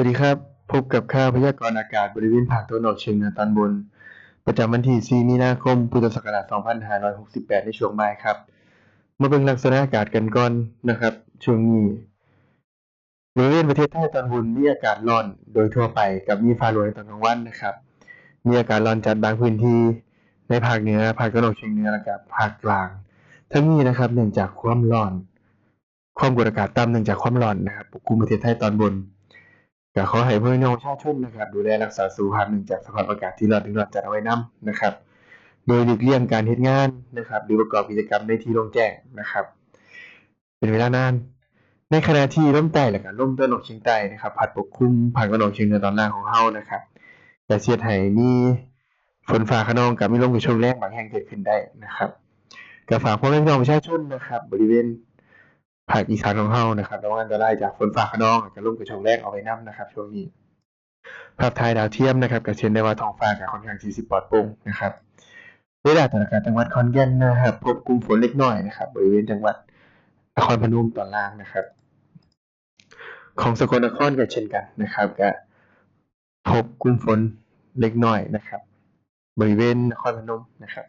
วัสดีครับ พบกับข่าวพยากรณ์อากาศบริเวณภาคตะวันออกเฉียงเหนือตอนบน ประจำวันที่ 4 มีนาคม พุทธศักราช 2568 ในช่วงบ่ายครับ มาเบิ่งลักษณะอากาศกันก่อนนะครับ ช่วงนี้บริเวณประเทศไทยตอนบนมีอากาศร้อนโดยทั่วไปกับมีฟ้าหลวในตอนกลางวันนะครับ มีอากาศร้อนจัดบางพื้นที่ในภาคเหนือภาคตะวันออกเฉียงเหนือและก็ภาคกลาง ทั้งนี้นะครับเนื่องจากความร้อน ความกดอากาศต่ำเนื่องจากความร้อนนะครับปกคลุมประเทศไทยตอนบน ก็ขอให้พี่น้องประชาชนนะครับ ดูแลรักษาสุขภาพเนื่งจากสภาพอากาศที่ร้อนถึงร้อนจัดเอาไว้นํนะครับ โดยหลีกเลี่ยงการเฮ็ดงานนะครับ หรือประกอบกิจกรรมในที่โล่งแจ้งนะครับ เป็นเวลานาน ในขณะที่ลมใต้และก็ลมตะวันออกเฉียงใต้นะครับ พัดปกคลุมภาคตะวันออกเฉียงเหนือตอนล่างของเฮานะครับจะเสียดให้มีฝนฟ้าคะนองกับมีลมกระโชกแรงบางแห่งเกิดขึ้นได้นะครับก็ฝากพ่อแม่พี่น้องประชาชนนะครับ บริเวณ ภาคอีสานของเฮานะครับระวังอันตรายจากฝนฟ้าคะนองกับลุ่มกระโชกแรงเอาไว้นํนะครับช่วงนี้ ภาพถ่ายดาวเทียมนะครับก็เห็นได้ว่าท้องฟ้าก็ค่อนข้างที่สิปลอดโปร่งนะครับเวลาสถานการณ์จังหวัดขอนแก่นนะครับพบกลุ่มฝนเล็กน้อยนะครับบริเวณจังหวัดนครพนมตอนล่างนะครับ ของสกลนครก็เช่นกันนะครับก็พบกลุ่มฝนเล็กน้อยนะครับ บริเวณนครพนมนะครับ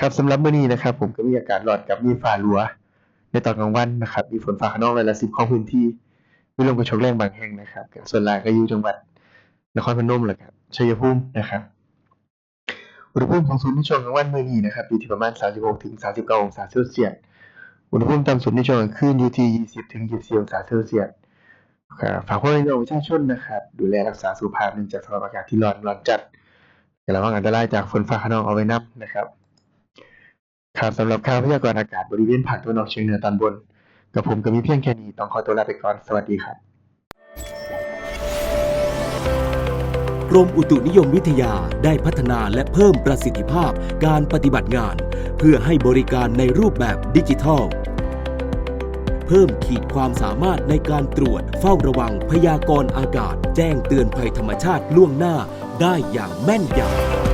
ครับสำหรับมื้อนี้นะครับ ผมก็มีอากาศร้อนกับมีฟ้าหลัว ในตอนกลางวันนะครับมีฝนฟ้าขนองร้อยละสิบของพื้นที่มีลมกระโชกแรงบางแห่งนะครับส่วนหลายก็อยู่จังหวัดนครพนมแหละครับชัยภูมินะครับอุณหภูมิของศูนย์ในช่วงกลางวันมื้อนี้นะครับอยู่ที่ประมาณ 36ถึง39องศาเซลเซียสอุณหภูมิต่ำสุดในช่วงกลางคืนอยู่ที่20ถึง24องศาเซลเซียสครับฝากพ่อแม่พี่น้องประชาชนนะครับ ดูแลรักษาสุขภาพเนื่องจากสภาพอากาศที่ร้อนร้อนจัดระวังอันตรายจากฝนฟ้าขนองเอาไว้นํนะครับ ครับสำหรับข่าวพยากรณ์อากาศบริเวณภาคตะวันออกเฉียงเหนือตอนบน กับผมก็มีเพียงแค่นี้ ต้องขอตัวลาไปก่อน สวัสดีครับ กรมอุตุนิยมวิทยาได้พัฒนาและเพิ่มประสิทธิภาพการปฏิบัติงาน เพื่อให้บริการในรูปแบบดิจิทัล เพิ่มขีดความสามารถในการตรวจเฝ้าระวังพยากรณ์อากาศ แจ้งเตือนภัยธรรมชาติล่วงหน้าได้อย่างแม่นยำ